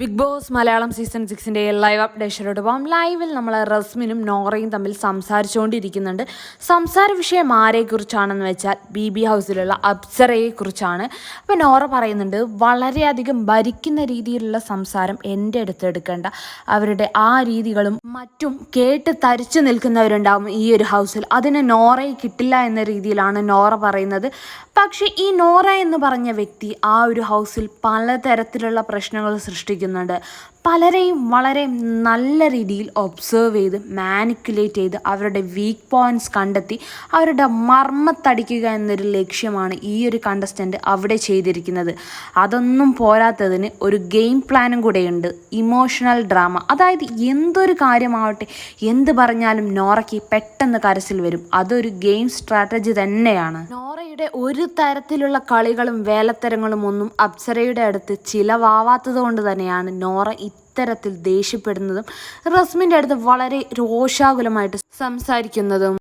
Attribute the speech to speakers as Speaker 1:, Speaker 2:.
Speaker 1: Big boss Malayalam season സിക്സിന്റെ live അപ്ഡേഷനോട് പോകാം. ലൈവിൽ നമ്മൾ റസ്മിനും നോറയും തമ്മിൽ സംസാരിച്ചുകൊണ്ടിരിക്കുന്നുണ്ട്. സംസാര വിഷയം ആരെക്കുറിച്ചാണെന്ന് വെച്ചാൽ ബി ബി ഹൗസിലുള്ള അപ്സറയെക്കുറിച്ചാണ് അപ്പോൾ നോറ പറയുന്നുണ്ട് വളരെയധികം ഭരിക്കുന്ന രീതിയിലുള്ള സംസാരം എന്റെ അടുത്ത് എടുക്കേണ്ട. അവരുടെ ആ രീതികളും മറ്റും കേട്ട് തരിച്ചു നിൽക്കുന്നവരുണ്ടാവും ഈ ഒരു ഹൗസിൽ അതിന് നോറയെ കിട്ടില്ല എന്ന രീതിയിലാണ് നോറ പറയുന്നത്. പക്ഷേ ഈ നോറ എന്ന് പറഞ്ഞ വ്യക്തി ആ ഒരു ഹൗസിൽ പലതരത്തിലുള്ള പ്രശ്നങ്ങൾ സൃഷ്ടിക്കുന്നുണ്ട് പലരെയും വളരെ നല്ല രീതിയിൽ ഒബ്സേർവ് ചെയ്ത് മാനിക്കുലേറ്റ് ചെയ്ത് അവരുടെ വീക്ക് പോയിന്റ്സ് കണ്ടെത്തി അവരുടെ മർമ്മത്തടിക്കുക എന്നൊരു ലക്ഷ്യമാണ് ഈ ഒരു കണ്ടസ്റ്റന്റ് അവിടെ ചെയ്തിരിക്കുന്നത്. അതൊന്നും പോരാത്തതിന് ഒരു ഗെയിം പ്ലാനും കൂടെയുണ്ട്. ഇമോഷണൽ ഡ്രാമ അതായത് എന്തൊരു കാര്യമാവട്ടെ എന്ത് പറഞ്ഞാലും നോറയ്ക്ക് പെട്ടെന്ന് കരച്ചിൽ വരും. അതൊരു ഗെയിം സ്ട്രാറ്റജി തന്നെയാണ്. നോറയുടെ ഒരു തരത്തിലുള്ള കളികളും വേലത്തരങ്ങളും ഒന്നും അപ്സരയുടെ അടുത്ത് ചിലവാവാത്തത് കൊണ്ട് തന്നെയാണ് നോറ ഇത്തരത്തിൽ ദേഷ്യപ്പെടുന്നതും റസ്മിന്റെ അടുത്ത് വളരെ രോഷാകുലമായിട്ട് സംസാരിക്കുന്നതും.